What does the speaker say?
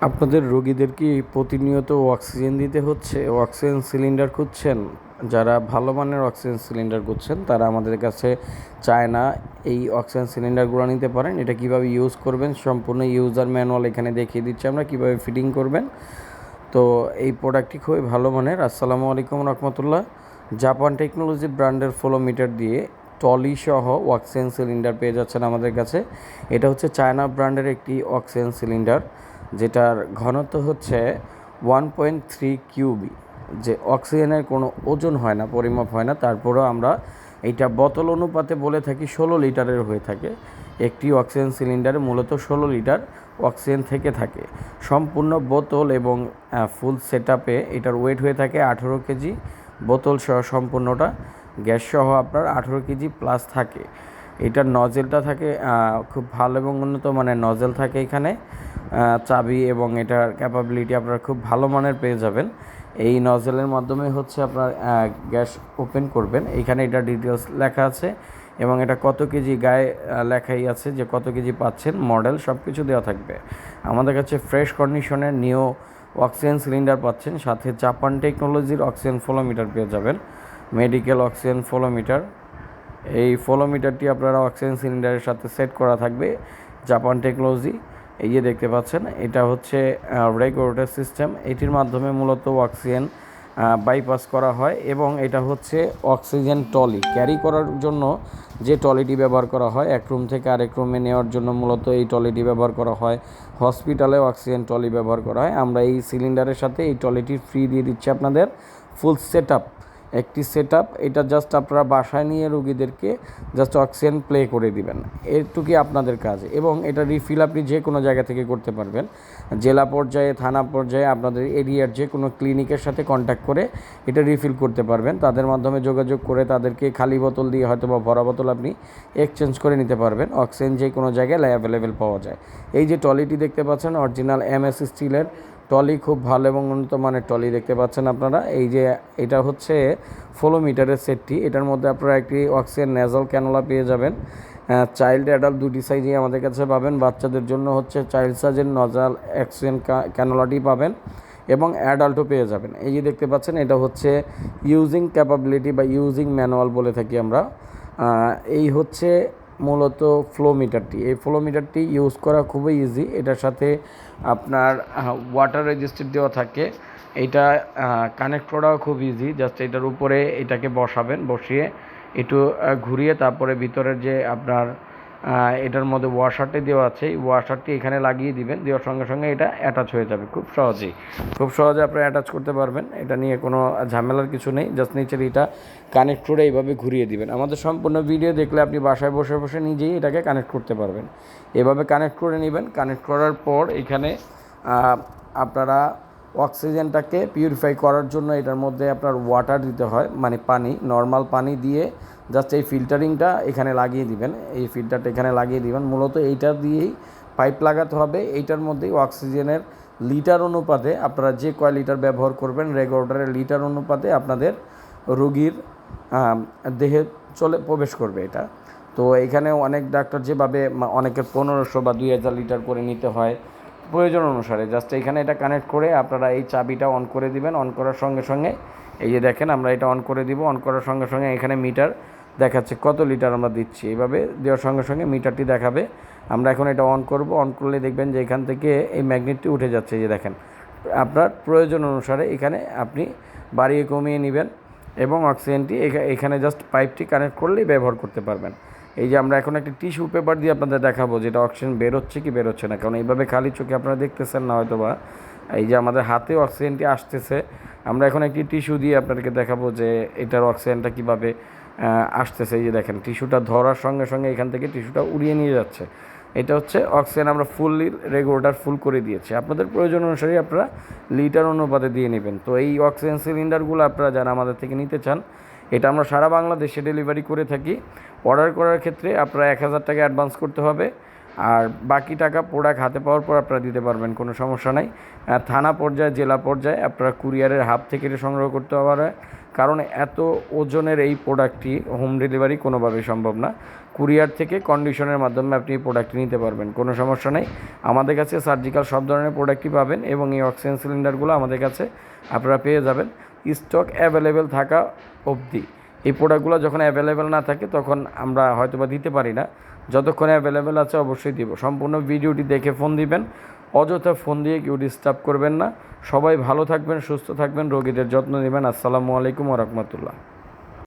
আপনাদের রোগীদের কি প্রতিনিয়ত অক্সিজেন দিতে হচ্ছে? অক্সিজেন সিলিন্ডার খুঁজছেন? যারা ভালো মানের অক্সিজেন সিলিন্ডার খুঁজছেন, তারা আমাদের কাছে চায় না এই অক্সিজেন সিলিন্ডারগুলো নিতে পারেন। এটা কীভাবে ইউজ করবেন, সম্পূর্ণ ইউজার ম্যানুয়াল এখানে দেখিয়ে দিচ্ছি আমরা, কীভাবে ফিটিং করবেন। তো এই প্রোডাক্টটি খুবই ভালো মানের। আসসালামু আলাইকুম রহমতুল্লাহ। জাপান টেকনোলজি ব্র্যান্ডের ফ্লোমিটার দিয়ে টলি সহ অক্সিজেন সিলিন্ডার পেয়ে যাচ্ছেন আমাদের কাছে। এটা হচ্ছে চায়না ব্র্যান্ডের একটি অক্সিজেন সিলিন্ডার যেটার ঘনত্ব হচ্ছে ওয়ান পয়েন্ট থ্রি কিউবি যে অক্সিজেনের কোনো ওজন হয় না, পরিমাপ হয় না, তারপরেও আমরা এইটা বোতল অনুপাতে বলে থাকি ষোলো লিটারের হয়ে থাকে। একটি অক্সিজেন সিলিন্ডারে মূলত ষোলো লিটার অক্সিজেন থেকে থাকে। সম্পূর্ণ বোতল এবং ফুল সেট আপে এটার ওয়েট হয়ে থাকে আঠেরো কেজি। বোতল সহ সম্পূর্ণটা গ্যাস সহ আপনার আঠেরো কেজি প্লাস থাকে। এটার নজেলটা থাকে খুব ভালো এবং উন্নত মানের নজেল থাকে এখানে। চাবি এবং এটার ক্যাপাবিলিটি আপনারা খুব ভালো মানের পেয়ে যাবেন। এই নজেলের মাধ্যমে হচ্ছে আপনার গ্যাস ওপেন করবেন। এখানে এটা ডিটেলস লেখা আছে এবং এটা কত কেজি গায়ে লেখাই আছে যে কত কেজি পাচ্ছেন মডেল সব কিছু দেওয়া থাকবে। আমাদের কাছে ফ্রেশ কন্ডিশনের নিও অক্সিজেন সিলিন্ডার পাচ্ছেন, সাথে জাপান টেকনোলজির অক্সিজেন ফলোমিটার পেয়ে যাবেন। মেডিকেল অক্সিজেন ফলোমিটার এই ফলোমিটারটি আপনারা অক্সিজেন সিলিন্ডারের সাথে সেট করা থাকবে, জাপান টেকনোলজি। এই যে দেখতে পাচ্ছেন, এটা হচ্ছে রেগুলেটর সিস্টেম। এটির মাধ্যমে মূলত অক্সিজেন বাইপাস করা হয় এবং এটা হচ্ছে অক্সিজেন টলি ক্যারি করার জন্য যে টলিটি ব্যবহার করা হয়, এক রুম থেকে আরেক রুমে নেওয়ার জন্য মূলত এই টলিটি ব্যবহার করা হয়। হসপিটালে অক্সিজেন টলি ব্যবহার করা হয়। আমরা এই সিলিন্ডারের সাথে এই টলিটি ফ্রি দিয়ে দিচ্ছি আপনাদের। ফুল সেট আপ একটি সেট এটা জাস্ট আপনারা বাসায় নিয়ে রুগীদেরকে জাস্ট অক্সিজেন প্লে করে দিবেন। এটুকুই আপনাদের কাজ এবং এটা রিফিল আপনি যে কোনো জায়গা থেকে করতে পারবেন। জেলা পর্যায়ে, থানা পর্যায়ে, আপনাদের এরিয়ার যে কোনো ক্লিনিকের সাথে কন্ট্যাক্ট করে এটা রিফিল করতে পারবেন। তাদের মাধ্যমে যোগাযোগ করে তাদেরকে খালি বোতল দিয়ে হয়তো বা ভরা বোতল আপনি এক্সচেঞ্জ করে নিতে পারবেন। অক্সিজেন যে কোনো জায়গায় অ্যাভেলেবেল পাওয়া যায়। এই যে টলিটি দেখতে পাচ্ছেন অরিজিনাল এম এস স্টিলের টলি খুব ভালো এবং উন্নত মানের টলি দেখতে পাচ্ছেন আপনারা। এই যে এটা হচ্ছে ফলোমিটারের সেটটি। এটার মধ্যে আপনারা একটি অক্সিজেন নেজাল ক্যানোলা পেয়ে যাবেন। চাইল্ড অ্যাডাল্ট দুটি সাইজই আমাদের কাছে পাবেন। বাচ্চাদের জন্য হচ্ছে চাইল্ড সাইজের নজাল অক্সিজেন ক্যানোলাটি পাবেন এবং অ্যাডাল্টও পেয়ে যাবেন। এই যে দেখতে পাচ্ছেন, এটা হচ্ছে ইউজিং ক্যাপাবিলিটি বা ইউজিং ম্যানুয়াল বলে থাকি আমরা। এই হচ্ছে মূলত ফ্লো মিটারটি এই ফ্লো মিটারটি ইউজ করা খুবই ইজি এটার সাথে আপনার ওয়াটার রেজিস্টার দেওয়া থাকে। এটা কানেক্ট করাও খুব ইজি জাস্ট এটার উপরে এটাকে বসাবেন, বসিয়ে একটু ঘুরিয়ে তারপরে ভিতরের যে আপনার এটার মধ্যে ওয়াশারটি দেওয়া আছে। এই ওয়াশারটি এখানে লাগিয়ে দিবেন। দেওয়ার সঙ্গে সঙ্গে এটা অ্যাটাচ হয়ে যাবে খুব সহজেই। খুব সহজে আপনারা অ্যাটাচ করতে পারবেন। এটা নিয়ে কোনো ঝামেলার কিছু নেই। জাস্ট নিচের এটা কানেক্ট করে এইভাবে ঘুরিয়ে দিবেন। আমাদের সম্পূর্ণ ভিডিও দেখলে আপনি বাসায় বসে বসে নিজেই এটাকে কানেক্ট করতে পারবেন। এভাবে কানেক্ট করে নেবেন। কানেক্ট করার পর এখানে আপনারা অক্সিজেনটাকে পিউরিফাই করার জন্য এটার মধ্যে আপনার ওয়াটার দিতে হয় মানে পানি নর্মাল পানি দিয়ে জাস্ট এই ফিল্টারিংটা এখানে লাগিয়ে দিবেন। এই ফিল্টারটা এখানে লাগিয়ে দিবেন। মূলত এইটা দিয়েই পাইপ লাগাতে হবে। এইটার মধ্যেই অক্সিজেনের লিটার অনুপাতে আপনারা যে কয় লিটার ব্যবহার করবেন রেগুলেটরের লিটার অনুপাতে আপনাদের রোগীর দেহে চলে প্রবেশ করবে এটা। তো এখানে অনেক ডাক্তার যেভাবে, অনেকের পনেরোশো বা দুই হাজার লিটার করে নিতে হয়। প্রয়োজন অনুসারে। জাস্ট এখানে এটা কানেক্ট করে আপনারা এই চাবিটা অন করে দিবেন। অন করার সঙ্গে সঙ্গে, এই যে দেখেন আমরা এটা অন করে দিব। অন করার সঙ্গে সঙ্গে এখানে মিটার দেখাচ্ছে কত লিটার আমরা দিচ্ছি। এভাবে দেওয়ার সঙ্গে সঙ্গে মিটারটি দেখাবে। আমরা এখন এটা অন করব। অন করলে দেখবেন যে এখান থেকে এই ম্যাগনেটটি উঠে যাচ্ছে যে দেখেন। আপনার প্রয়োজন অনুসারে এখানে আপনি বাড়িয়ে কমিয়ে নেবেন এবং অক্সিজেনটি এখানে জাস্ট পাইপটি কানেক্ট করলেই ব্যবহার করতে পারবেন। এই যে আমরা এখন একটা টিস্যু পেপার দিয়ে আপনাদের দেখাবো, যেটা অক্সিজেন বেরোচ্ছে কি বেরোচ্ছে না। কারণ এইভাবে খালি চোখে আপনারা দেখতেছেন না হয়তো বা এই যে আমাদের হাতে অক্সিজেনটি আসতেছে, আমরা এখন একটি টিস্যু দিয়ে আপনাদেরকে দেখাবো যে এটার অক্সিজেনটা কীভাবে আসতেছে। এই যে দেখেন, টিস্যুটা ধরার সঙ্গে সঙ্গে এখান থেকে টিস্যুটা উড়িয়ে নিয়ে যাচ্ছে। এটা হচ্ছে অক্সিজেন আমরা ফুললি রেগুলেটার ফুল করে দিয়েছি। আপনাদের প্রয়োজন অনুসারে আপনারা লিটার অনুপাতে দিয়ে নেবেন। তো এই অক্সিজেন সিলিন্ডারগুলো আপনারা যারা আমাদের থেকে নিতে চান এটা আমরা সারা বাংলাদেশে ডেলিভারি করে থাকি। অর্ডার করার ক্ষেত্রে আপনারা এক হাজার টাকা অ্যাডভান্স করতে হবে। আর বাকি টাকা প্রোডাক্ট হাতে পাওয়ার পর আপনারা দিতে পারবেন, কোনো সমস্যা নাই। থানা পর্যায়ে, জেলা পর্যায়ে আপনারা কুরিয়ারের হাব থেকে এটা সংগ্রহ করতে পারে কারণ এত ওজনের এই প্রোডাক্টটি হোম ডেলিভারি কোনোভাবেই সম্ভব না। কুরিয়ার থেকে কন্ডিশনের মাধ্যমে আপনি এই প্রোডাক্টটি নিতে পারবেন, কোনো সমস্যা নেই। আমাদের কাছে সার্জিক্যাল সব ধরনের প্রোডাক্টই পাবেন এবং এই অক্সিজেন সিলিন্ডারগুলো আমাদের কাছে আপনারা পেয়ে যাবেন। স্টক অ্যাভেলেবেল থাকা অবধি। এই প্রোডাক্টগুলো যখন অ্যাভেলেবেল না থাকে, তখন আমরা হয়তো বা দিতে পারি না। যতক্ষণ অ্যাভেলেবেল আছে, অবশ্যই দিব। সম্পূর্ণ ভিডিওটি দেখে ফোন দিবেন। অযথা ফোন দিয়ে কেউ ডিস্টার্ব করবেন না। সবাই ভালো থাকবেন, সুস্থ থাকবেন, রোগীদের যত্ন নেবেন। আসসালামু আলাইকুম রহমতুল্লাহ।